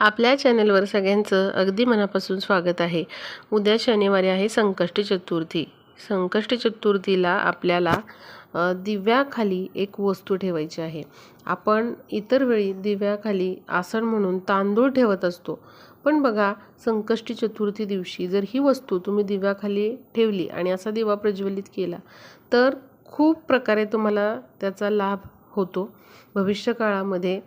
आपल्या चॅनलवर सगळ्यांचं अगदी मनापासून स्वागत आहे. उद्या शनिवारी आहे संकष्टी चतुर्थी. संकष्टी चतुर्थीला आपल्याला दिव्याखाली एक वस्तू ठेवायची आहे. आपण इतर वेळी दिव्याखाली आसन म्हणून तांदूळ ठेवत असतो. पण बघा संकष्टी चतुर्थी दिवशी जर ही वस्तू तुम्ही दिव्याखाली ठेवली आणि असा दिवा प्रज्वलित केला तर खूप प्रकारे तुम्हाला त्याचा लाभ होतो. भविष्यकाळामध्ये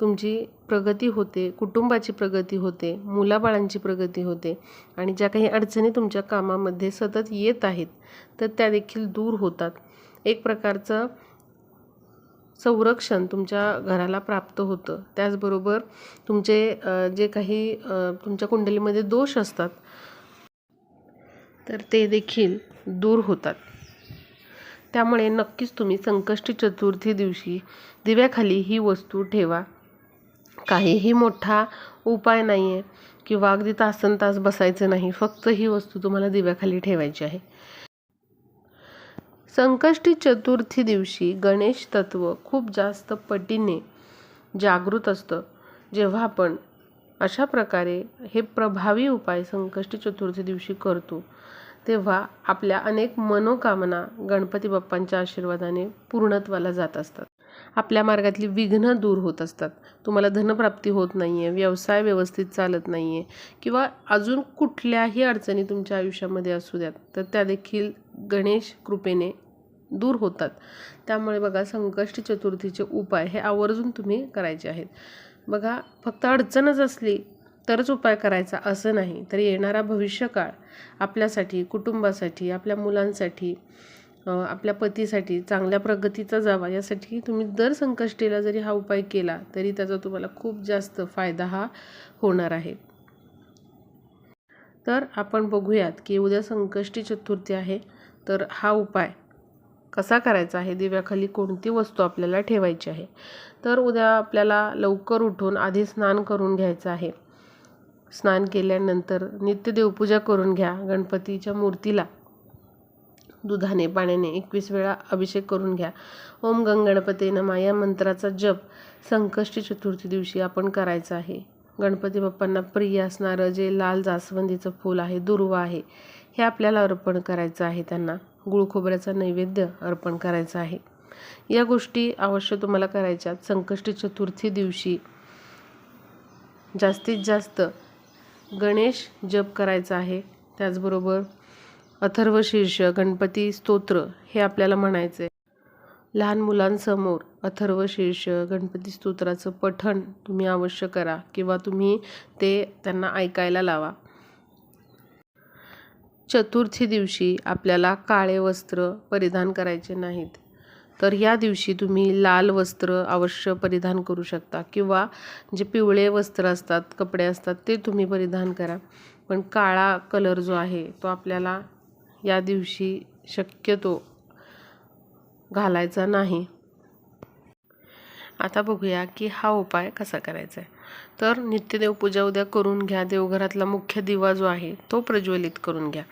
तुमची प्रगती होते कुटुंबाची प्रगती होते मुलाबाळांची प्रगती होते आणि ज्या काही अडचणी तुमच्या कामामध्ये सतत येत आहेत तर त्या देखील दूर होतात. एक प्रकारचं संरक्षण तुमच्या घराला प्राप्त होतं. त्याचबरोबर तुमचे जे काही तुमच्या कुंडलीमध्ये दोष असतात तर ते देखील दूर होतात. त्यामुळे नक्कीच तुम्ही संकष्टी चतुर्थी दिवशी दिव्याखाली ही वस्तू ठेवा. काहीही मोठा उपाय नाही आहे किंवा अगदी तासन तास बसायचं नाही. फक्त ही वस्तू तुम्हाला दिव्याखाली ठेवायची आहे. संकष्टी चतुर्थी दिवशी गणेश तत्व खूप जास्त पटीने जागृत असतं. जेव्हा आपण अशा प्रकारे हे प्रभावी उपाय संकष्टी चतुर्थी दिवशी करतो तेव्हा आपल्या अनेक मनोकामना गणपती बाप्पांच्या आशीर्वादाने पूर्णत्वाला जात असतात. आपल्या मार्गातली विघ्न दूर होत असतात. तुम्हाला धनप्राप्ती होत नाही आहे व्यवसाय व्यवस्थित चालत नाही आहे किंवा अजून कुठल्याही अडचणी तुमच्या आयुष्यामध्ये असू द्यात तर त्या देखील गणेश कृपेने दूर होतात. त्यामुळे बघा संकष्टी चतुर्थीचे उपाय हे आवर्जून तुम्ही करायचे आहेत. बघा फक्त अडचणच असली तरच उपाय करायचा असं नाही तर येणारा भविष्यकाळ आपल्यासाठी कुटुंबासाठी आपल्या मुलांसाठी आपल्या पतीसाठी चांगल्या प्रगतीचा जावा यासाठी तुम्ही दर संकष्टीला जरी हा उपाय केला तरी त्याचा तुम्हाला खूप जास्त फायदा हा होणार आहे. तर आपण बघूयात की उद्या संकष्टी चतुर्थी आहे तर हा उपाय कसा करायचा आहे? दिव्याखाली कोणती वस्तू आपल्याला ठेवायची आहे? तर उद्या आपल्याला लवकर उठून आधी स्नान करून घ्यायचं आहे. स्नान केल्यानंतर नित्य देवपूजा करून घ्या गणपतीच्या मूर्तीला. दुधाने पाण्याने एकवीस वेळा अभिषेक करून घ्या. ओम गंगणपते नमा या मंत्राचा जप संकष्टी चतुर्थी दिवशी आपण करायचा आहे. गणपती बाप्पांना प्रिय असणारं जे लाल जास्वंदीचं फूल आहे दुर्वा आहे हे आपल्याला अर्पण करायचं आहे त्यांना. गुळ खोबऱ्याचा नैवेद्य अर्पण करायचा आहे. या गोष्टी अवश्य तुम्हाला करायच्यात संकष्टी चतुर्थी दिवशी जास्तीत जास्त गणेश जप करायचा आहे. त्याचबरोबर अथर्व शीर्ष गणपती स्तोत्र हे आपल्याला म्हणायचं. आहे लहान मुलांसमोर अथर्व शीर्ष गणपती स्तोत्राचं पठण तुम्ही अवश्य करा किंवा तुम्ही ते त्यांना ऐकायला लावा. चतुर्थी दिवशी आपल्याला काळे वस्त्र परिधान करायचे नाहीत. तर या दिवशी तुम्ही लाल वस्त्र अवश्य परिधान करू शकता किंवा जे पिवळे वस्त्र असतात कपडे असतात ते तुम्ही परिधान करा. पण काळा कलर जो आहे तो आपल्याला या दिवशी शक्यतो घालायचा नाही. आता बघूया की हा उपाय कसा करायचा आहे. तर नित्यदेव पूजा उद्या करून घ्या. देवघरातला मुख्य दिवा जो आहे तो प्रज्वलित करून घ्या.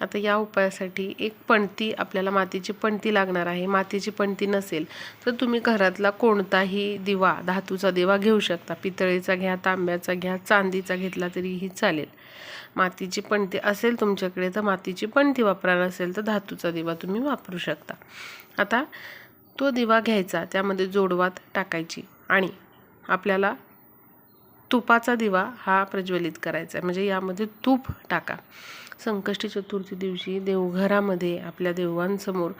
आता या उपायासाठी एक पणती आपल्याला मातीची पणती लागणार आहे. मातीची पणती नसेल तर तुम्ही घरातला कोणताही दिवा धातूचा दिवा घेऊ शकता. पितळेचा घ्या तांब्याचा घ्या चांदीचा घेतला तरीही चालेल. मातीची पणती असेल तुमच्याकडे तर मातीची पणती वापरा नसेल तर धातूचा दिवा तुम्ही वापरू शकता. आता तो दिवा घ्यायचा त्यामध्ये जोडवात टाकायची आणि आपल्याला तुपाचा दिवा हा प्रज्वलित करायचा आहे. म्हणजे यामध्ये तूप टाका. संकष्टी चतुर्थी दिवशी देवघरामध्ये आपल्या देवांसमोर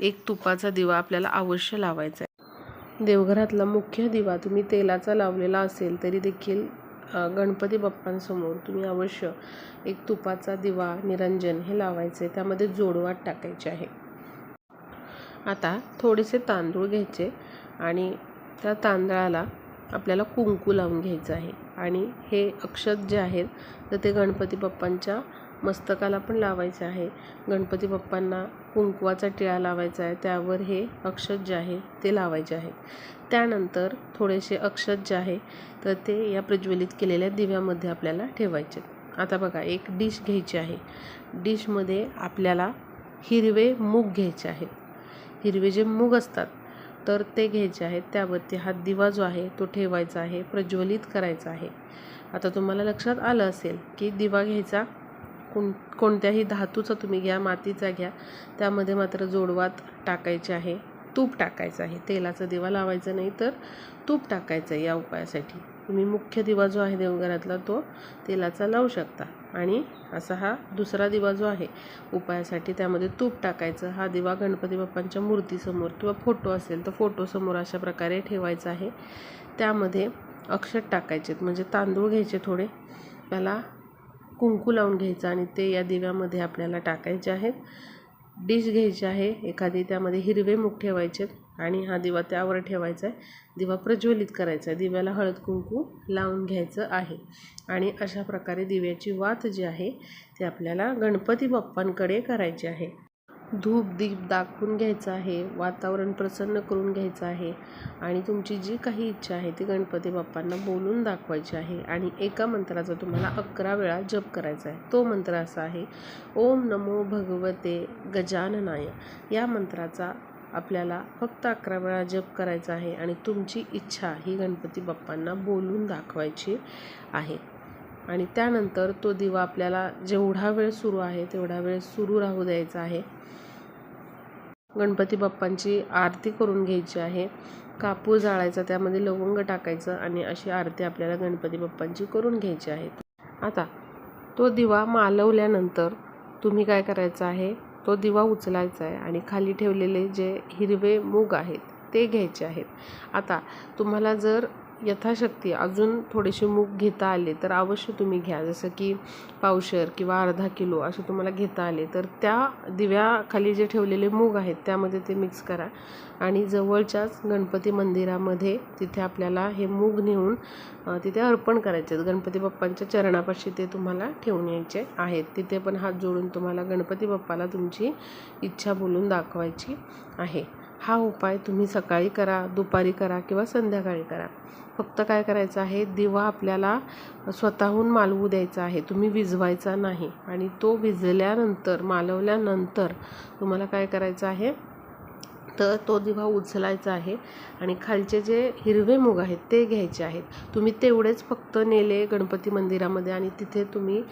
एक तुपाचा दिवा आपल्याला अवश्य लावायचा आहे. देवघरातला मुख्य दिवा तुम्ही तेलाचा लावलेला असेल तरी देखील गणपती बाप्पांसमोर तुम्ही अवश्य एक तुपाचा दिवा निरंजन हे लावायचे. आहे त्यामध्ये जोडवात टाकायचे आहे. आता थोडेसे तांदूळ घ्यायचे आणि त्या तांदळाला आपल्याला कुंकू लावून घ्यायचं आहे. आणि हे अक्षत जे आहेत तर ते गणपती बाप्पांच्या मस्तकाला पण लावायचे आहे. गणपती बाप्पांना कुंकवाचा टिळा लावायचा आहे. त्यावर हे अक्षत जे आहे ते लावायचे आहे. त्यानंतर थोडेसे अक्षत जे आहे तर ते या प्रज्वलित केलेल्या दिव्यामध्ये आपल्याला ठेवायचे आता बघा एक डिश घ्यायची आहे. डिशमध्ये आपल्याला हिरवे मूग घ्यायचे आहेत. हिरवे जे मूग असतात तर ते घ्यायचे आहेत. त्यावरती हा दिवा जो आहे तो ठेवायचा आहे प्रज्वलित करायचा आहे. आता तुम्हाला लक्षात आलं असेल की दिवा घ्यायचा कोण कोणत्याही धातूचा तुम्ही घ्या मातीचा घ्या त्यामध्ये मात्र जोडवात टाकायचे आहे. तूप टाकायचं आहे. तेलाचा दिवा लावायचा नाही तर तूप टाकायचं आहे या उपायासाठी. तुम्ही मुख्य दिवा जो आहे देवघरातला तो तेलाचा लावू शकता. आणि असा हा दुसरा दिवा जो आहे उपायासाठी त्यामध्ये तूप टाकायचं. हा दिवा गणपती बाप्पांच्या मूर्तीसमोर किंवा फोटो असेल तर फोटोसमोर अशा प्रकारे ठेवायचा आहे. त्यामध्ये अक्षत टाकायचे म्हणजे तांदूळ घ्यायचे थोडे. त्याला कुंकू लावून घ्यायचं आणि ते या दिव्यामध्ये आपल्याला टाकायचे आहेत. डिश घ्यायची आहे. एखादी त्यामध्ये हिरवे मूग ठेवायचे आणि हा दिवा त्यावर ठेवायचा आहे. दिवा प्रज्वलित करायचा आहे. दिव्याला हळद कुंकू लावून घ्यायचं आहे. आणि अशा प्रकारे दिव्याची वात जी आहे ती आपल्याला गणपती बाप्पांकडे करायची आहे. धूप दीप दाखवून घ्यायचं आहे वातावरण प्रसन्न करून घ्यायचं आहे आणि तुमची जी काही इच्छा आहे ती गणपती बाप्पांना बोलून दाखवायची आहे आणि एका मंत्राचा तुम्हाला अकरा वेळा जप करायचा आहे. तो मंत्र असा आहे ओम नमो भगवते गजाननाय. या मंत्राचा आपल्याला फक्त अकरा वेळा जप करायचा आहे आणि तुमची इच्छा ही गणपती बाप्पांना बोलून दाखवायची आहे. आणि त्यानंतर तो दिवा आपल्याला जेवढा वेळ सुरू आहे तेवढा वेळ सुरू राहू द्यायचा आहे. गणपती बाप्पांची आरती करून घ्यायची आहे. कापूर जाळायचा त्यामध्ये लवंग टाकायचं आणि अशी आरती आपल्याला गणपती बाप्पांची करून घ्यायची आहे. आता तो दिवा मालवल्यानंतर तुम्ही काय करायचं आहे? तो दिवा उचलायचा आहे आणि खाली ठेवलेले जे हिरवे मूग आहेत ते घ्यायचे आहेत. आता तुम्हाला जर यथाशक्ती अजून थोडेसे मूग घेता आले तर अवश्य तुम्ही घ्या. जसं की पावशर किंवा अर्धा किलो असे तुम्हाला घेता आले तर त्या दिव्याखाली जे ठेवलेले मूग आहेत त्यामध्ये ते मिक्स करा. आणि जवळच्याच गणपती मंदिरामध्ये तिथे आपल्याला हे मूग नेऊन तिथे अर्पण करायचे आहेत. गणपती बाप्पांच्या चरणापाशी ते तुम्हाला ठेवून यायचे आहेत. तिथे पण हात जोडून तुम्हाला गणपती बाप्पाला तुमची इच्छा बोलून दाखवायची आहे. हा उपाय तुम्ही सकाळी करा दुपारी करा किंवा संध्याकाळी करा. फक्त काय करायचं आहे दिवा आपल्याला स्वतःहून मालवू द्यायचा आहे. तुम्ही विझवायचा नाही आणि तो विझल्यानंतर मालवल्यानंतर तुम्हाला काय करायचं आहे? तर तो दिवा उचलायचा आहे आणि खालचे जे हिरवे मूग आहेत ते घ्यायचे आहेत. तुम्ही तेवढेच फक्त नेले गणपती मंदिरामध्ये आणि तिथे तुम्ही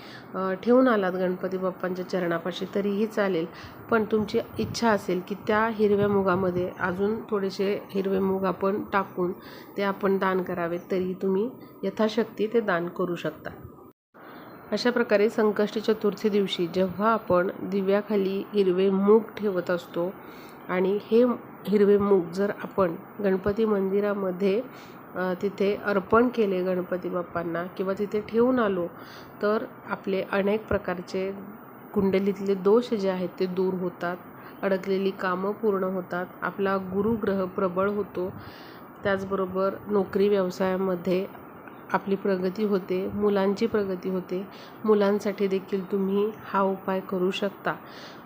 ठेवून आलात गणपती बाप्पांच्या चरणापाशी तरीही चालेल. पण तुमची इच्छा असेल की त्या हिरव्या मुगामध्ये अजून थोडेसे हिरवे मूग आपण टाकून ते आपण दान करावेत तरीही तुम्ही यथाशक्ती ते दान करू शकता. अशा प्रकारे संकष्टी चतुर्थी दिवशी जेव्हा आपण दिव्याखाली हिरवे मूग ठेवत असतो आणि हे हिरवे मूग जर आपण गणपती मंदिरामध्ये तिथे अर्पण केले गणपती बाप्पांना किंवा तिथे ठेवून आलो तर आपले अनेक प्रकारचे कुंडलीतले दोष जे आहेत ते दूर होतात अडकलेली कामं पूर्ण होतात आपला गुरुग्रह प्रबळ होतो. त्याचबरोबर नोकरी व्यवसायामध्ये आपली प्रगती होते मुलांची प्रगती होते. मुलांसाठी देखील तुम्ही हा उपाय करू शकता.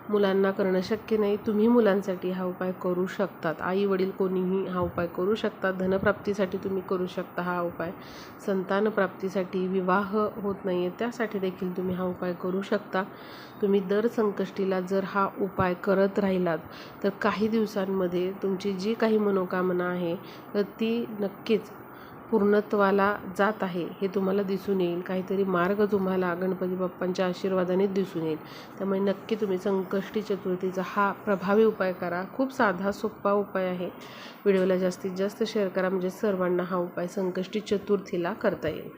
मुलांना करणं शक्य नाही तुम्ही मुलांसाठी हा उपाय करू शकतात. आई वडील कोणीही हा उपाय करू शकतात. धनप्राप्तीसाठी तुम्ही करू शकता हा उपाय. संतानप्राप्तीसाठी विवाह होत नाही आहे त्यासाठी देखील तुम्ही हा उपाय करू शकता. तुम्ही दर संकष्टीला जर हा उपाय करत राहिलात तर काही दिवसांमध्ये तुमची जी काही मनोकामना आहे तर ती नक्कीच पूर्णत्वाला जात आहे हे तुम्हाला दिसून येईल. काहीतरी मार्ग तुम्हाला गणपती बाप्पांच्या आशीर्वादाने दिसून येईल. त्यामुळे नक्की तुम्ही संकष्टी चतुर्थीचा हा प्रभावी उपाय करा. खूप साधा सोपा उपाय आहे. व्हिडिओला जास्तीत जास्त शेअर करा. म्हणजे सर्वांना हा उपाय संकष्टी चतुर्थीला करता येईल.